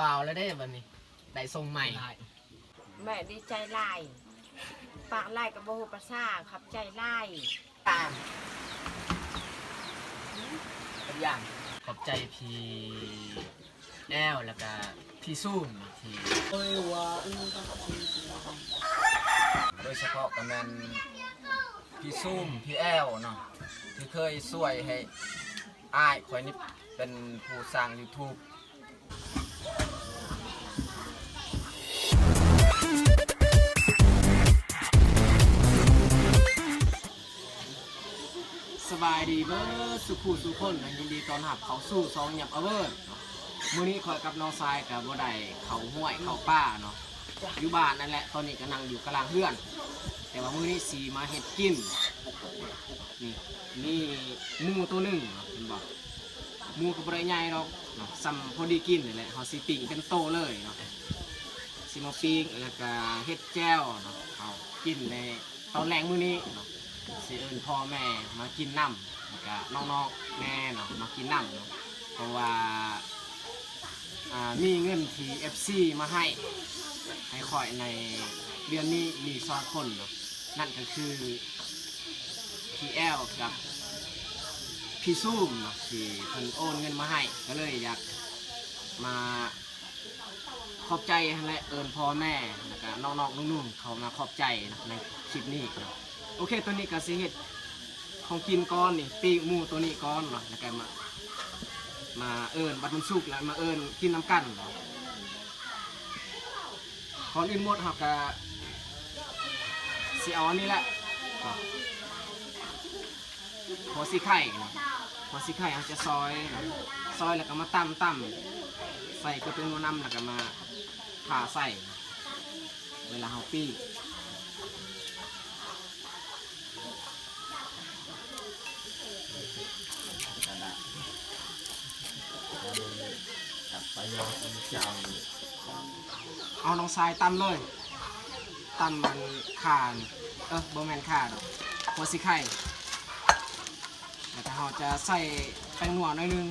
บาวแล้วได้บัดนี้ได้ทรงใหม่ แม่ดีใจไล่ปากไล่กับโบหูภาษาขับใจไล่ตามเป็นอย่างขอบใจพี่แอลแล้วก็พี่ซุ่มที่โดยเฉพาะกับแมนพี่ซุ่มพี่แอลเนาะที่เคยช่วยให้อ้ายคอยนี่เป็นผู้สร้าง YouTube บายดีเบิร์สุขูสุขคนนะยินดีตอนรับเขาสู่ซองหยับเอเวิร์เนาะมื้อนี้คอยกับน้องทรายกับบ่ได้เขาห้วยเขาป้าเนาะอยู่บ้านนั่นแหละตอนนี้ก็นั่งอยู่กลางเฮือน แต่ว่ามื้อนี้สีมาเฮ็ดกินนี่นี่หมูตัวหนึ่งเนาะเห็นบ่หมูก็บ่ได้ใหญ่เนาะซ้ำพอดีกินนี่แหละเฮาสิปิ้งเป็นโตเลยเนาะสิมาปิ้งแล้วก็เฮ็ดแจ่วเนาะเอากินในตอนแรงมื้อนี้เนาะ สิเอิญพ่อแม่มากินน้ำแล้วก็น้องๆแม่เนาะมากินน้ำเนาะเพราะว่าอ่ามีเงินที่ FC มาให้ ให้คอยในเดือนนี้มีสองคนเนาะนั่นก็คือพี่แอลกับพี่ซุ่มเนาะที่เพิ่นโอนเงินมาให้ ก็เลยอยากมาขอบใจแหละเอิญพ่อแม่แล้วก็น้องๆนุ่นๆเขามาขอบใจนะในคลิปนี้เนาะ โอเคตัวนี้ก็สิเฮ็ดของกินก้อนนี่ปีกหมูตัวนี้ก้อนเนาะแล้วก็มามาเอิญบัดมันสุกแล้วมาเอิญกินน้ำกันเนาะก่อนอื่นหมดเฮาก็สิเอาอันนี้แหละเนาะหัวสีไข่เนะหัวสีไข่เฮาจะซอยซอยแล้วก็มาตำตำใส่กระเทียมน้ำแล้วก็มาผ่าใส่เวลาเฮาปิ้ เอาน้องทรายตำเลยตำมันข่านเออบ่แมนข่าดอกหัวสิไข่แล้วก็เราจะใส่แป้งนัวหน่อยนึง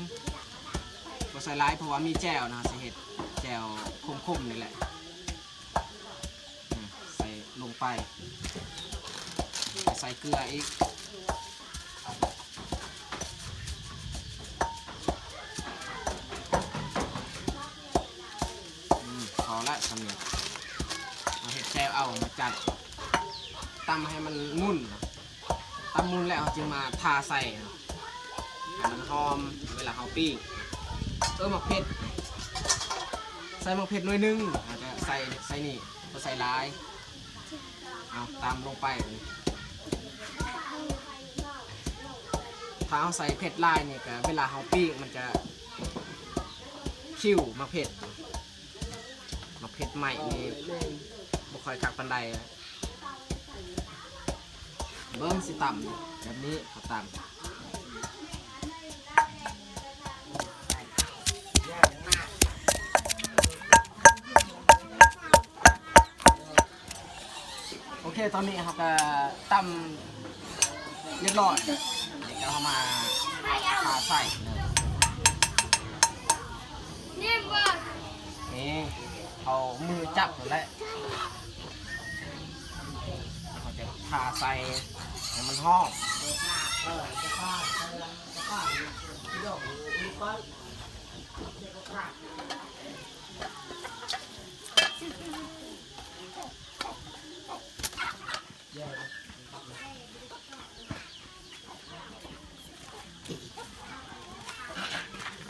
บใส่ร้ายเพราะว่ามีแจ่วนะสิเห็ดแจ่วคมๆนี่แหละใส่ลงไป ใส่เกลืออีกำให้มันงุ่นตำมุนแล้วเราจึงมาทาใส่ให้มันหอมเวลาเขาปิ้งเออหมกเผ็ดใส่หมกเผ็ดหน่อยนึงอาจจะใส่ใส่นี่ก็ใส่ลายเอาตามลงไปถ้าเอาใส่เผ็ดลายนี่ก็เวลาเขาปิ้งมันจะคิ้วหมกเผ็ดมาเผ็ดใหม่นี่บ่ค่อยคักปันใดนะ เบิ้งสิต่ำแบบนี้เขาต่ำโอเค ตอนนี้ครับก็ต่ำเรียบร้อยเดี๋ยวเรามาผ่าใส่เนี่เอามือจับหมดแล้วเขาจะผ่าใส่ ให้มันห้อง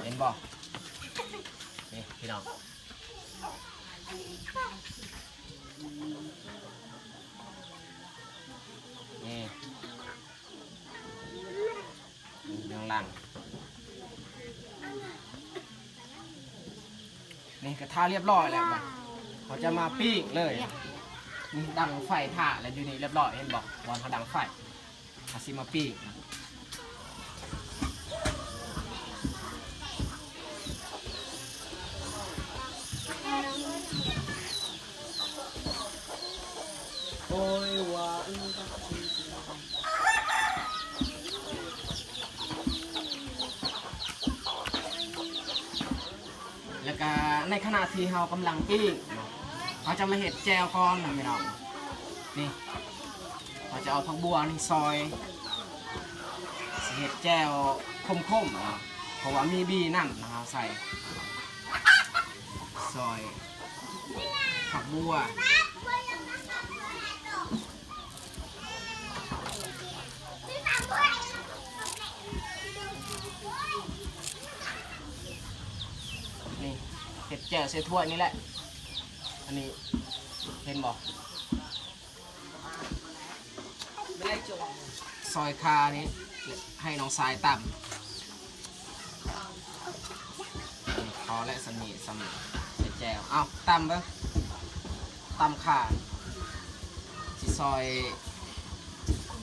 เห็นบ่นี่พี่น้อง นี่ ยังลังนี่กระทะเรียบร้อยแล้วบัดเขาจะมาปิ้งเลยนี่ดังไฟถ่าแล้วอยู่นี่เรียบร้อยเห็นบอกวอนเขาดังไฟเขาสิมาปิ้งนะโอ้ยหวาน แล้ว ก็ในขณะที่เรากำลังปิ้งเนาะเราจะมาเห็ดแจวก่อนนะพี่น้องนี่เราจะเอาผักบัวนี่ซอยสิเห็ดแจวคมๆเนาะเพราะว่ามีบีนั่นนะครับใส่ซอยผักบัว นี่เห็ดแจ่วใส่ถ้วยนี่แหละ อันนี้เห็นบอกไม่จงซอยคานี้ให้น้องสายต่ำนี่พอและสมีสมีเห็ดแจ่วเอาต่ำเบ้างต่ำขาสิซอย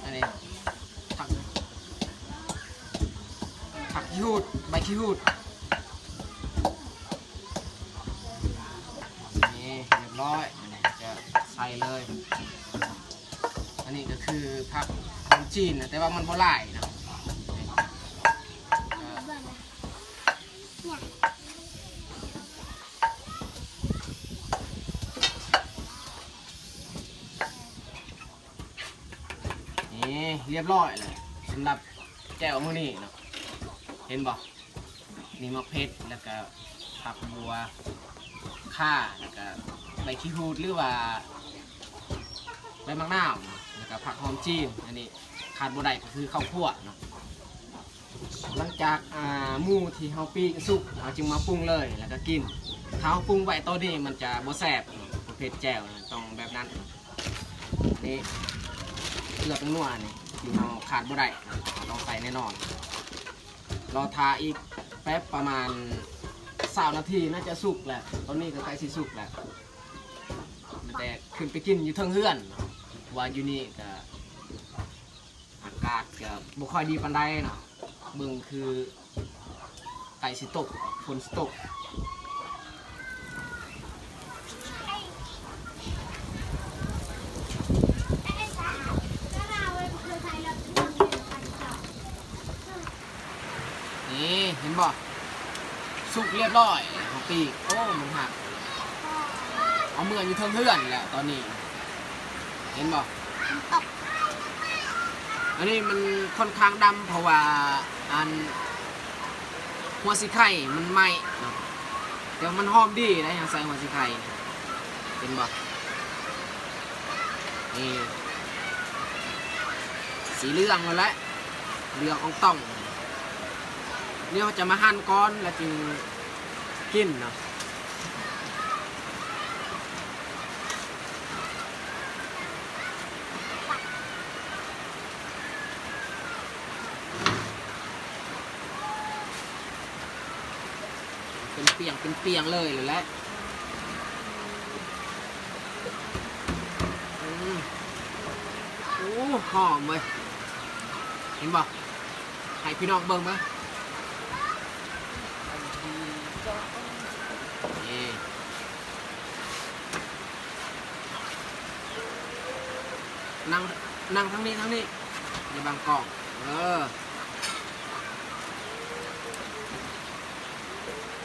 อันนี้ผักผักขี้หูดใบขี้หูด นี่เรียบร้อยจะใส่ เลย อันนี้ก็คือผักของจีนนะแต่ว่ามันบ่หลายนะนี่เรียบร้อยเลยสำหรับแจ่วมื้อนี้เนาะเห็นบ่นี่มะเพ็ดแล้วก็ผักบัวข่าแล้วก็ใบขี้หูดหรือว่า บมะนาวเนาะแล้วก็ผักหอมจีนอันนี้ขาดบ่ได้ก็คือข้าวคั่วเนาะหลังจากอ่าหมูที่เฮาปิ้งสุกเอาจึงมาปรุงเลยแล้วก็กินถ้าเฮาปรุงไว้ตัวนี้มันจะบ่แซ่บเนาะประเภทแจ่วนะต้องแบบนั้นนี่เกลือเป็นนัวนี่ที่เฮาขาดบ่ได้นะต้องใส่แน่นอนรอทาอีกแป๊บประมาณสามนาทีน่าจะสุกแหละตอนนี้ก็ใกล้สิสุกแล้วแต่ขึ้นไปกินอยู่เทิงเฮือนเนาะ ว่าอยู่นี่ก็อากาศก็บ่ค่อยดีปานใดเนาะเบิ่งคือไก่สิตกฝนสิตกนี่เห็นบ่สุกเรียบร้อยของปีโอ้มันหักเอาเมื่ออยู่เทิงเฮือนแหละตอนนี้ เห็นบ่อันนี้มันค่อนข้างดำเพราะว่าอันหัวสิไข่มันไหม้เนาะแต่ว่ามันหอมดีนะอย่างใส่หัวสิไข่เนี่ยเห็นบ่นี่สีเหลืองหมดแล้วเหลืองอองต้องเนี่ยเขาจะมาหั่นก้อนแล้วจึงกินเนาะ เปียงเป็นเปียงเลยเลยและอืมโอ้หอมเว้ยเห็นบ่ให้พี่น้องเบิ่งไหมนี่นั่งนั่งทั้งนี้ทั้งนี้ในบางกองเออ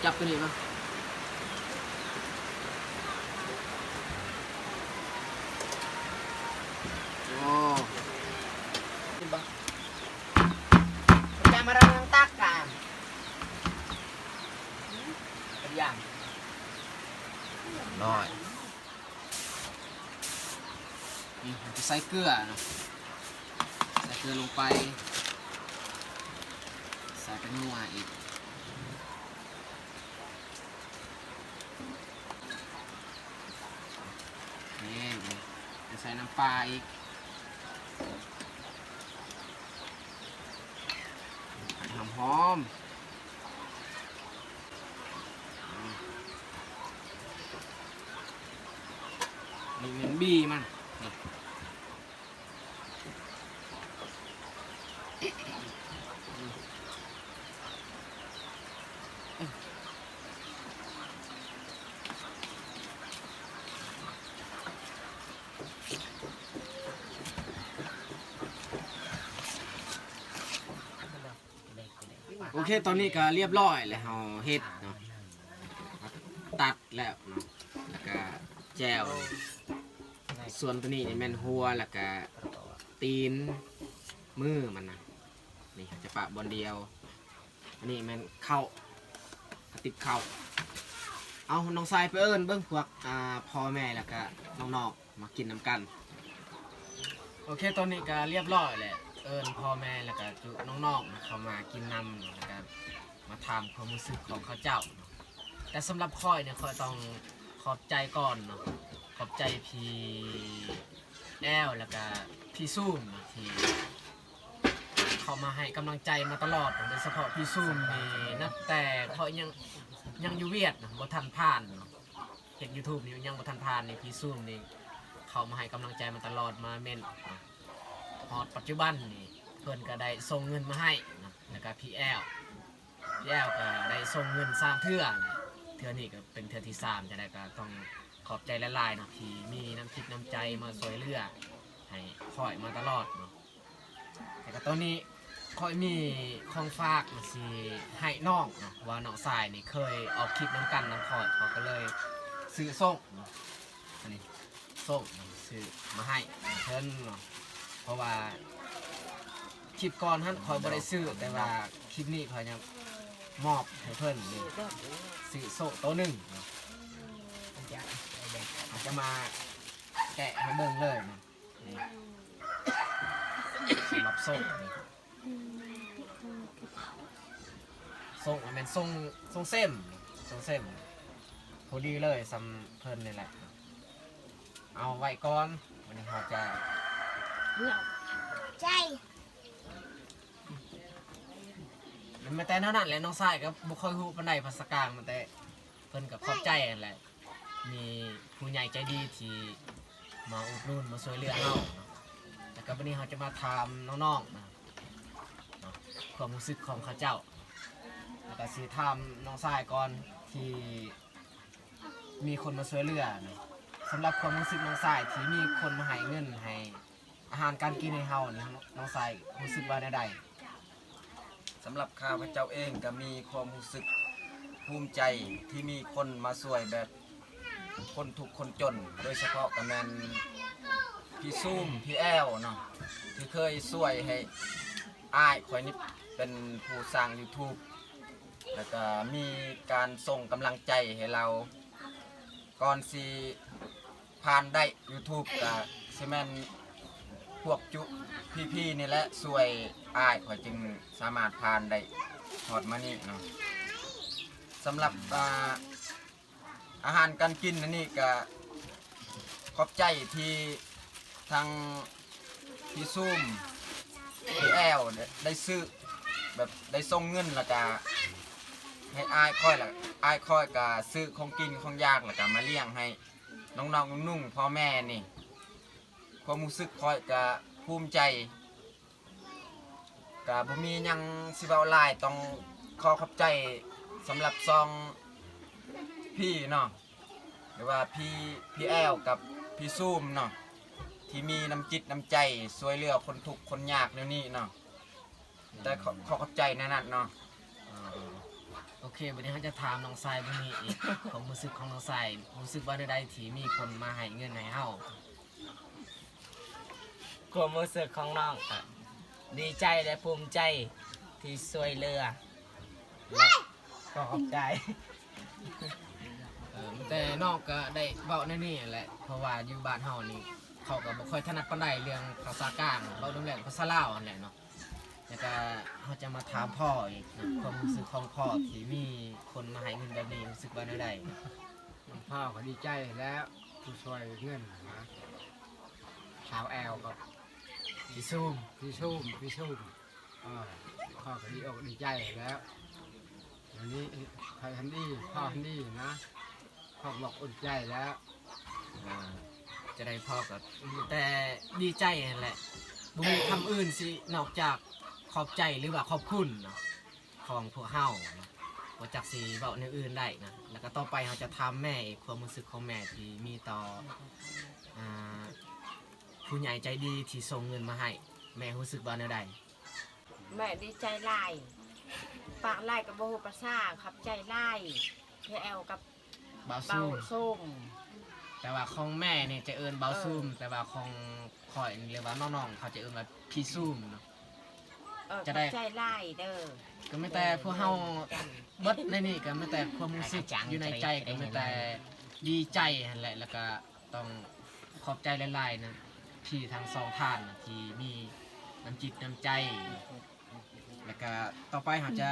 จับตัวนี้มาโอ้กินบ่จะมาเราทางตักกันเป็นอย่างร้อยนี่ผมจะใส่เกลือนะใส่เกลือลงไป ใส่เป็นนัวอีก นี่จะใส่น้ำปลาอีกหอมหอมนี่เป็นบีมันนี่ โอเคตอนนี้ก็เรียบร้อยแล้วเฮาเฮ็ดเนาะตัดแล้วเนาะแล้วก็แจวส่วนตัวนี้นี่แม่นหัวแล้วก็ตีนมือมันนะนี่จะปะบอลเดียว อันนี้แม่นเข้ากระติบเข้าเอาน้องทรายไปเอิ้นเบิ้งพวกอ่าพ่อแม่แล้วก็น้องๆมากินน้ำกัน โอเคตอนนี้ก็เรียบร้อยแหละ เอิญพ่อแม่แล้วก็จุน้องๆนะเขามากินนำแล้วก็มาทำความรู้สึกของเขาเจ้าเนาะแต่สำหรับค่อยเนี่ยค่อยต้องขอบใจก่อนเนาะขอบใจพี่แอลแล้วก็พี่ซูมเนาะที่เขามาให้กำลังใจมาตลอดโดยเฉพาะพี่ซูมนี่นับแต่เขายังยังอยู่เวียดนะบ่ทันผ่านเนาะเห็นยูทูบนี่ยังบ่ทันผ่านนี่พี่ซูมนี่เขามาให้กำลังใจมาตลอดมาเม่นนะ ฮอดปัจจุบันนี่เพื่อนก็ได้ส่งเงินมาให้นะแล้วก็พี่แอลพี่แอลก็ได้ส่งเงินสามเทื่อนะเทื่อนี้ก็เป็นเทื่อที่สามจะได้ก็ต้องขอบใจละลายเนาะที่มีน้ำจิตน้ำใจมาสวยเรือให้คอยมาตลอดเนาะแต่ก็ตอนนี้คอยมีของฝากมาสิให้น้องเนาะว่าน้องสายนี่เคยออกคลิปน้ำกันน้ำคอยเขาก็เลยซื้อส่งเนาะอันนี้ส้มซื้อมาให้เพิ่นเนาะ เพราะว่าคลิปก่อนท่านคอยบริซื้อแต่ว่าคลิปนี้คอยจะมอบให้เพิ่นนี่ซื้อโซ่ตัวหนึ่งเนาะอาจจะมาแกะให้เบิ่งเลยนะนี่สำหรับส้มนี่ส่งมันเป็นทรงทรงเส้นทรงเส้นพอดีเลยสำเพิ่นนี่แหละ เอาไว้ก่อนวันนี้เราจะ ใจมันไม่แต่เท่านั้นแหละน้องชายก็บุค่อยฮู้ปานใดภาษากลางมันแต่เพิ่นกับขอบใจนั่นแหละมีผู้ใหญ่ใจดีที่มาอุดหนุนมาช่วยเหลือเฮาแล้วก็วันนี้เราจะมาถามน้องๆนะเนะความรู้สึกของเขาเจ้าแล้วก็สิถามน้องชายก่อนที่มีคนมาช่วยเหลือนะสำหรับความรู้สึกน้องชายที่มีคนมาให้เงินให้ อาหารการกินให้เฮานี่น้องชายรู้สึกว่าใดสำหรับข้าพเจ้าเองก็มีความรู้สึกภูมิใจที่มีคนมาช่วยแบบคนทุกคนจน โดยเฉพาะกำนันพี่ซุ่มพี่แอลเนาะที่เคยช่วยให้อ้ายคอยนี่เป็นผู้สร้าง YouTube แล้วก็มีการส่งกำลังใจให้เราก่อนสิผ่านได้ YouTube ก็สิแมน พวกจุพี่ๆนี่แหละช่วยอายคอยจึงสามารถผ่านได้หอดมานี่เนาะสำหรับอาอาหารการกินอันนี่ก็ขอบใจที่ทางพี่ซุ่มพี่แอลได้ซื้อแบบได้ส่งเงินแล้วก็ให้อายค่อยละอายค่อยก็ซื้อของกินของยากแล้วก็มาเลี้ยงให้น้องๆนุ่งพ่อแม่นี่ ความรู้สึกคอยก็ภูมิใจก็บ่มีหยังสิเว้าหลายต้องขอขอบใจสำหรับซองพี่เนาะหรือว่าพี่พี่แอลกับพี่ซูมเนาะที่มีน้ำจิตน้ำใจช่วยเหลือคนทุกข์คนยากแนวนี้เนาะแต่ขอขอขอบใจแนั่นเนาะโอเควันนี้เขาจะถามน้องทรายเรื่องนี้อีกของรู้สึกของน้องทรายรู้สึกว่าใดๆที่มีคนมาให้เงินให้เฮา ความรู้สึกของน้องอะดีใจและภูมิใจที่ช่วยเหลือและก็ขอบใจ เออแต่นอกก็ได้เว้าในนี่แหละ เพราะว่าอยู่บ้านเฮานี่เขาก็บ่ค่อยถนัดปานใดเรื่องภาษากลางเว้าเรื่องแรกภาษาลาวนั่นแหละเนาะแล้วก็เขาจะมาถามพ่ออีกนะความรู้สึกของพ่อที่มีคนมาให้เงินแบบนี้รู้สึกว่าใดพ่อก็ดีใจแล้วผู้ช่วยเงินนะสาวแอลกับ ๆที่ซุ่มพี่ชุ่มพี่ชุ่มเออพ่อก็ดีอกดีใจแล้ววันนี้ใครทันดีพ่อทันดีนะพ่อบอกอุ่นใจแล้วอ่าจะได้พ่อกับแต่ดีใจนั่นแหละบ่มีคำอื่นสินอกจากขอบใจหรือว่าขอบคุณเนาะของพวกเฮาเนาะบ่จักสิเว้าในอื่นได้นะแล้วก็ต่อไปเราจะถาแม่อีกความรู้สึกของแม่ที่มีต่ออ่า ผู้ใหญ่ใจดีที่ส่งเงินมาให้ แม่รู้สึกว่าแนวใดแม่ดีใจหลายปากไล่กับโบหูภาษาขับใจไล่พี่แอลกับเบาเบาซุ่มส้ม แต่ว่าของแม่เนี่ยจะเอินเบาเออซุ่มแต่ว่าของข่อยนี่เรียกว่าน้องๆเขาจะเอินว่าพี่ซุ่มเนาะ เออจะได้ขอบใจไล่เด้อก็ไม่แต่พวกเฮาเบิดในนี่ก็ไม่แต่ความรู้สึกอยู่ในใจก็ไม่แต่ดีใจหั่นแหละแล้วก็ต้องขอบใจหลายๆนะ ที่ทั้งสองท่านที่มีน้ำจิตน้ำใจ แล้วก็ต่อไปเราจะ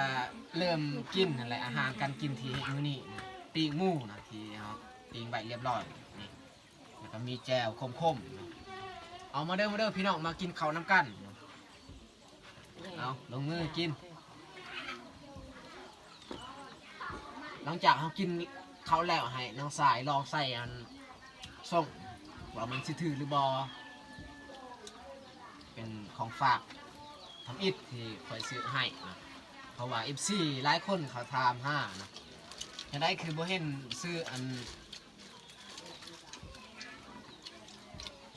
เริ่มกินนั่นแหละอาหารการกินที่มื้อนี้นะปีกหมูนะที่เฮาปีงใบเรียบร้อยนี่แล้วก็มีแจ่วคมๆนะเอามาเด้อมาเด้อพี่น้องมากินข้าวน้ำกันนะเอาลงมือกิน หลังจากเขากินเขาวแล้วให้น้องสายลองใส่อันส้มว่ามันสิถือหรือบอ เป็นของฝากทำอิฐที่คอยซื้อให้นะเพราะว่า FC หลายคนเขาถามห้านะจะได้คือโบเห็นซื้ออัน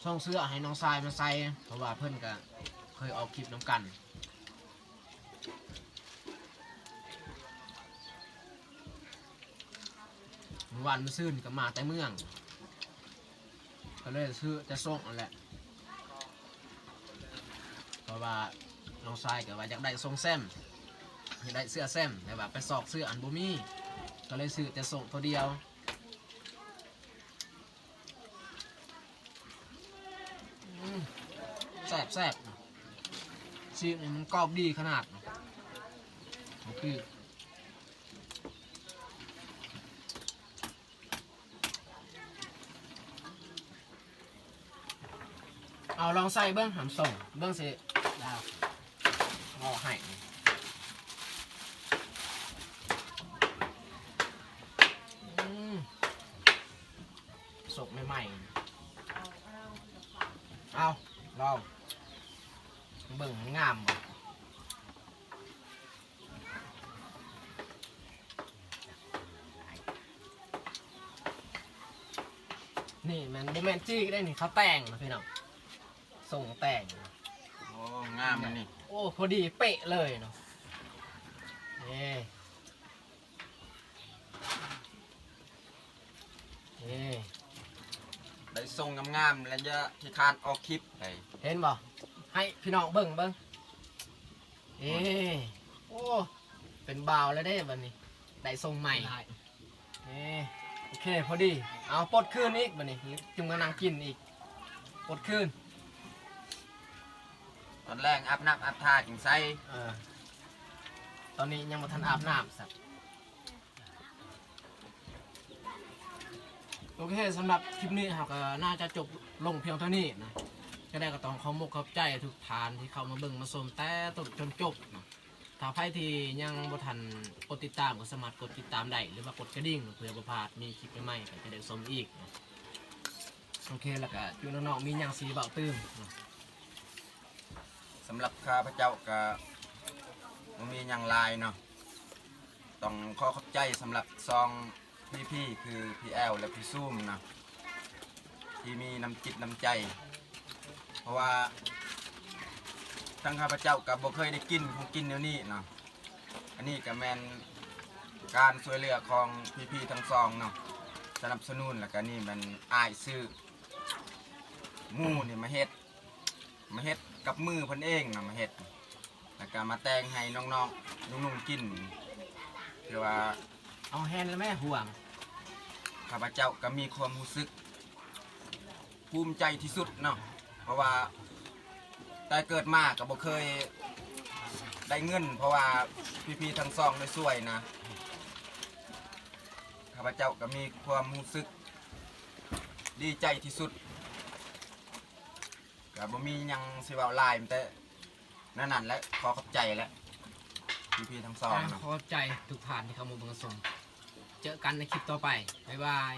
ส่งเสื้อให้น้องสายมาใส่เพราะว่าเพิ่อนก็เคยออกคลิปน้ำกันวันมาซื้อนี่ก็มาแต่เมือง ก็เลยซื้อจะส่งนั่นแหละ เพราะว่าน้องชายก็ว่าอยากได้ทรงแซมอยากได้เสื้อแซมแต่ว่าไปสอกเสื้ออันบ่มีก็เลยซื้อแต่ส่งตัวเดียวแซ่บแซ่บซีนมันกรอบดีขนาดโอเคเอาลองใส่เบิ้องหามส่งเบิ้งสิ ดาวเอให้อืมสกใหม่ๆเอาลองเบิ่งงามบ่นี่มันโมเมนจี้ได้นี่เขาแต่งนะพี่น้องส่งแต่ง งามอันนี่โอ้พอดีเป๊ะเลยเนาะเย่เย่ได้ทรงงามๆและจะที่คานออกคลิปได้เห็นบ่ให้พี่น้องเบิ่งเบิ่งเอ้โอ้เป็นบาวแล้วได้บันนี้ได้ทรงใหม่เอ้โอเคพอดี เอาปลดคืนอีกบันนี้จุงกระนังกินอีกปลดคืน ตอนแรกอาบน้ำอาบท่าจึงใส่เออตอนนี้ยังมาทันอาบน้ำสัตว์โอเคสำหรับคลิปนี้เราก็น่าจะจบลงเพียงเท่านี้นะก็ได้ก็ต้องขอมกขอบใจทุกทานที่เข้ามาเบิ่งมาชมแต่ต้นจนจบนะถ้าใครที่ยังบ่ทันกดติดตามก็สามารถกดติดตามได้หรือว่ากดกระดิ่งเพื่อบ่พลาดมีคลิปใหม่ๆก็จะได้ชมอีกนะโอเคแล้วก็อยู่น้องๆมีหยังสีเบาตื้มนะ สำหรับข้าพเจ้าก็บ่มีอย่างลายเนาะต้องขอขอบใจสำหรับซองพี่ๆคือพี่แอลและพี่ซุ่มเนาะที่มีน้ำจิตน้ำใจ เพราะว่าทั้งข้าพเจ้ากับบ่เคยได้กินของกินเดี๋ยวนี้เนาะอันนี้ก็แมนการช่วยเหลือของพี่ๆทั้งสองเนาะสนับสนุนแล้วก็นี่มันอายซื้อหมูนี่มาเฮ็ด มาเฮ็ดกับมือเพิ่นเองนะมาเฮ็ดแล้วก็มาแต่งให้น้องๆนุ่งๆกินคือว่าเอาแฮนด์แล้วแม่ห่วงข้าพเจ้าก็มีความรู้สึก ภูมิใจที่สุดเนาะเพราะว่าแต่เกิดมาก็บ่เคยได้เงิน เพราะว่าพี่ๆทั้งสองได้ช่วยนะข้าพเจ้าก็มีความรู้สึก ดีใจที่สุด ก็บ่มีหยังสิเว้าหลายมีแต่นั่นนั่นแหละขอขอบใจแล้วพี่ๆทั้งสองอะเนาะ ขอบใจทุกท่านที่เข้ามาเบิ่งสมเจอกันในคลิปต่อไป บ๊ายบาย